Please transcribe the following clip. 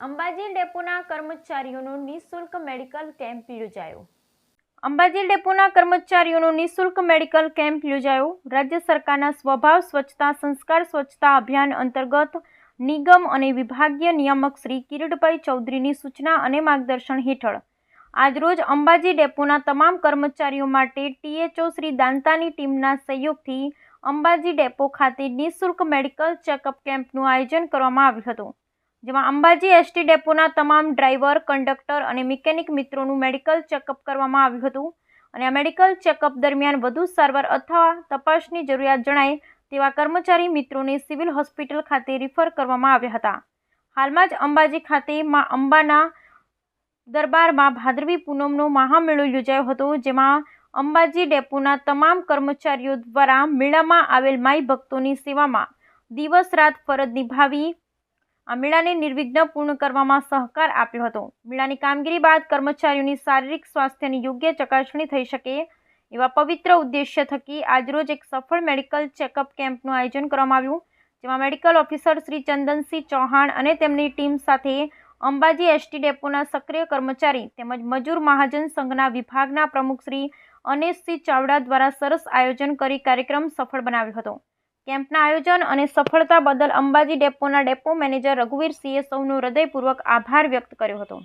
અંબાજી ડેપોના કર્મચારીઓનો નિઃશુલ્ક medical camp યોજાયો. અંબાજી ડેપોના કર્મચારીઓનો નિઃશુલ્ક મેડિકલ કેમ્પ યોજાયો. રાજ્ય સરકારના સ્વભાવ, સ્વચ્છતા, સંસ્કાર, સ્વચ્છતા અભિયાન અંતર્ગત નિગમ અને વિભાગીય નિયામક શ્રી કિરીટભાઈ ચૌધરીની સૂચના અને માર્ગદર્શન હેઠળ આજરોજ અંબાજી ડેપોના તમામ કર્મચારીઓ માટે ટીએચઓ શ્રી દાંતાની ટીમના સહયોગથી અંબાજી ડેપો ખાતે નિઃશુલ્ક મેડિકલ ચેકઅપ કેમ્પનું આયોજન કરવામાં આવ્યું હતું. જેમાં અંબાજી એસટી ડેપોના તમામ ડ્રાઈવર, કંડક્ટર અને મિકેનિક મિત્રોનું મેડિકલ ચેકઅપ કરવામાં આવ્યું હતું. અને આ મેડિકલ ચેકઅપ દરમિયાન વધુ સારવાર અથવા તપાસની જરૂરિયાત જણાય તેવા કર્મચારી મિત્રોને સિવિલ હોસ્પિટલ ખાતે રિફર કરવામાં આવ્યા હતા. હાલમાં જ અંબાજી ખાતે મા અંબાના દરબારમાં ભાદરવી પૂનમનો મહામેળો યોજાયો હતો, જેમાં અંબાજી ડેપોના તમામ કર્મચારીઓ દ્વારા મેળામાં આવેલ માઈ ભક્તોની સેવામાં દિવસ રાત ફરજ નિભાવી આ મેળાને નિર્વિઘ્ન પૂર્ણ કરવામાં સહકાર આપ્યો હતો. મેળાની કામગીરી બાદ કર્મચારીઓની શારીરિક સ્વાસ્થ્યની યોગ્ય ચકાસણી થઈ શકે એવા પવિત્ર ઉદ્દેશ્ય થકી આજરોજ એક સફળ મેડિકલ ચેકઅપ કેમ્પનું આયોજન કરવામાં આવ્યું, જેમાં મેડિકલ ઓફિસર શ્રી ચંદનસિંહ ચૌહાણ અને તેમની ટીમ સાથે અંબાજી એસટી ડેપોના સક્રિય કર્મચારી તેમજ મજૂર મહાજન સંઘના વિભાગના પ્રમુખ શ્રી અનેશસિંહ ચાવડા દ્વારા સરસ આયોજન કરી કાર્યક્રમ સફળ બનાવ્યો હતો. કેમ્પના આયોજન અને સફળતા બદલ અંબાજી ડેપોના ડેપો મેનેજર રઘુવીર સિંહે સૌનો હૃદયપૂર્વક આભાર વ્યક્ત કર્યો હતો.